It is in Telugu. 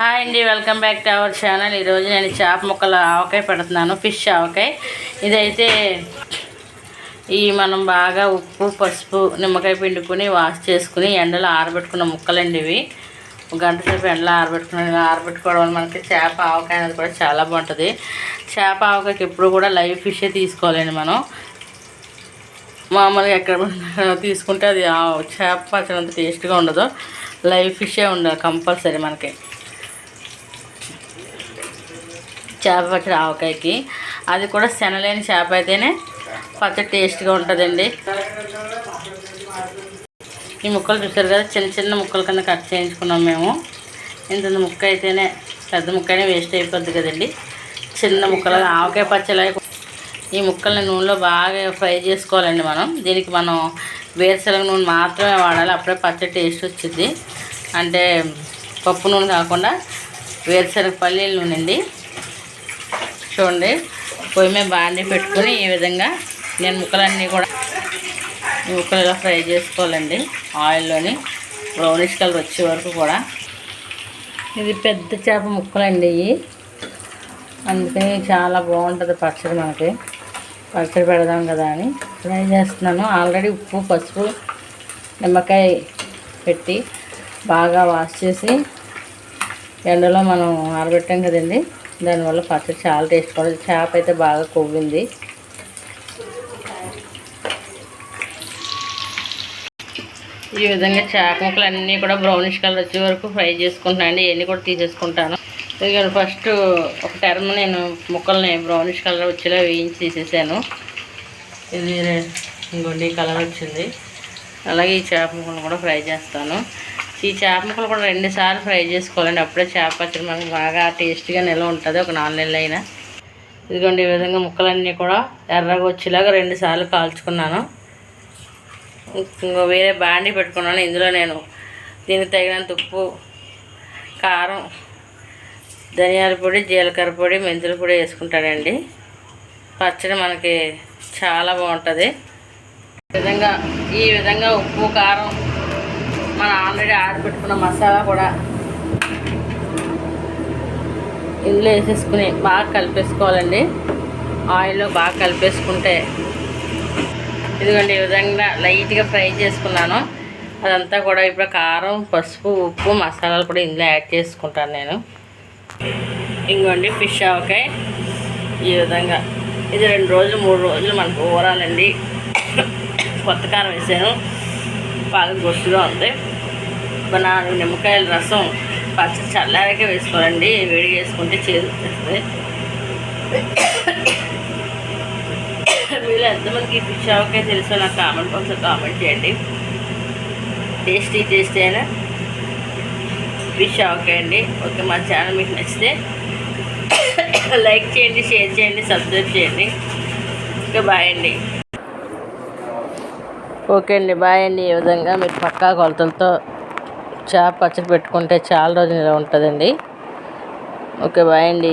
హాయ్ అండి welcome back to our channel. ఈరోజు నేను చేప ముక్కల ఆవకాయ పెడుతున్నాను ఫిష్ ఆవకాయ. ఇదైతే ఈ మనం బాగా ఉప్పు పసుపు నిమ్మకాయ పిండుకొని వాష్ చేసుకుని ఎండలో ఆరబెట్టుకున్న ముక్కలండి ఇవి. గంట సేపు ఎండలో ఆరబెట్టుకున్న ఆరబెట్టుకోవడం వల్ల మనకి చేప ఆవకాయ అనేది కూడా చాలా బాగుంటుంది. చేప ఆవకాయకి ఎప్పుడు కూడా లైవ్ ఫిషే తీసుకోవాలండి మనం. మామూలుగా ఎక్కడ తీసుకుంటే అది ఆ చేప పచ్చడంత టేస్ట్గా ఉండదు. లైవ్ ఫిషే ఉండదు కంపల్సరీ మనకి. చేప పచ్చడి ఆవకాయకి అది కూడా శనలేని చేప అయితేనే పచ్చడి టేస్ట్గా ఉంటుందండి. ఈ ముక్కలు చూసారు కదా చిన్న చిన్న ముక్కల కింద కట్ చేయించుకున్నాం మేము. ఇంత ముక్క అయితేనే పెద్ద ముక్క అయినా వేస్ట్ అయిపోద్ది కదండి. చిన్న ముక్కలు ఆవకాయ పచ్చడి ఈ ముక్కల్ని నూనెలో బాగా ఫ్రై చేసుకోవాలండి మనం. దీనికి మనం వేరుశనగ నూనె మాత్రమే వాడాలి అప్పుడే పచ్చడి టేస్ట్ వచ్చింది అంటే పప్పు నూనె కాకుండా వేరుశనగ పల్లీల నూనె అండి. చూడండి. పొయ్యి మీద బాండి పెట్టుకుని ఈ విధంగా నేను ముక్కలన్నీ కూడా ఈ ముక్కలు ఇలా ఫ్రై చేసుకోవాలండి. ఆయిల్లోని బ్రౌనిష్ కలర్ వచ్చే వరకు కూడా. ఇది పెద్ద చేప ముక్కలండి ఇవి. అందుకని చాలా బాగుంటుంది పచ్చడి మనకి. పచ్చడి పెడదాం కదా అని ఫ్రై చేస్తున్నాను. ఆల్రెడీ ఉప్పు పసుపు నిమ్మకాయ పెట్టి బాగా వాష్ చేసి ఎండలో మనం ఆరబెట్టాం కదండి. దానివల్ల పచ్చడి చాలా టేస్ట్ పడుతుంది చేప అయితే బాగా కొవ్వింది. ఈ విధంగా చేప ముక్కలు అన్నీ కూడా బ్రౌనిష్ కలర్ వచ్చే వరకు ఫ్రై చేసుకుంటున్నాను అండి. ఇవన్నీ కూడా తీసేసుకుంటాను. ఇక ఫస్ట్ ఒక టర్మ్ నేను ముక్కల్ని బ్రౌనిష్ కలర్ వచ్చేలా వేయించి తీసేసాను. ఇది ఇంకోండి కలర్ వచ్చింది. అలాగే ఈ చేప ముక్కలు కూడా ఫ్రై చేస్తాను. ఈ చేప ముక్కలు కూడా రెండుసార్లు ఫ్రై చేసుకోవాలండి. అప్పుడే చేప పచ్చడి మనకు బాగా టేస్టీగా నిల్వ ఉంటుంది. ఒక నాలుగు నెలలు అయినా ఇదిగోండి ఈ విధంగా ముక్కలన్నీ కూడా ఎర్రగా వచ్చేలాగా రెండుసార్లు కాల్చుకున్నాను. వేరే బాండీ పెట్టుకున్నాను. ఇందులో నేను దీనికి తగినంత ఉప్పు కారం ధనియాల పొడి జీలకర్ర పొడి మెంతుల పొడి వేసుకుంటానండి. పచ్చడి మనకి చాలా బాగుంటుంది. ఈ విధంగా ఈ విధంగా ఉప్పు కారం మనం ఆల్రెడీ ఆడపెట్టుకున్న మసాలా కూడా ఇందులో వేసేసుకుని బాగా కలిపేసుకోవాలండి. ఆయిల్లో బాగా కలిపేసుకుంటే ఇదిగోండి ఈ విధంగా లైట్గా ఫ్రై చేసుకున్నాను. అదంతా కూడా ఇప్పుడు కారం పసుపు ఉప్పు మసాలాలు కూడా ఇందులో యాడ్ చేసుకుంటాను నేను. ఇంకోండి ఫిష్ ఆవకాయ. ఈ విధంగా ఇది రెండు రోజులు మూడు రోజులు మనకు ఊరాలండి. కొత్త కారం వేసాను. పాలకు గొట్టుగా ఉంది. ఒక నాలుగు నిమ్మకాయల రసం పచ్చ చల్లారకే వేసుకోవాలండి. వేడి చేసుకుంటే చేదు వచ్చేస్తుంది మీరు ఎంతమందికి ఫిష్ ఆవకాయ తెలుసో నాకు కామెంట్ బాక్స్లో కామెంట్ చేయండి. టేస్టీ టేస్టీ అయినా ఫిష్ ఆవకాయ అండి. ఓకే మా ఛానల్ మీకు నచ్చితే లైక్ చేయండి షేర్ చేయండి సబ్స్క్రైబ్ చేయండి. ఓకే బాయ్ అండి. ఓకే అండి బాయ్ అండి. ఈ విధంగా మీరు పక్కా కొలతలతో చేప పచ్చడి పెట్టుకుంటే చాలా రోజులు ఉంటుందండి. ఓకే బాయ్ అండి.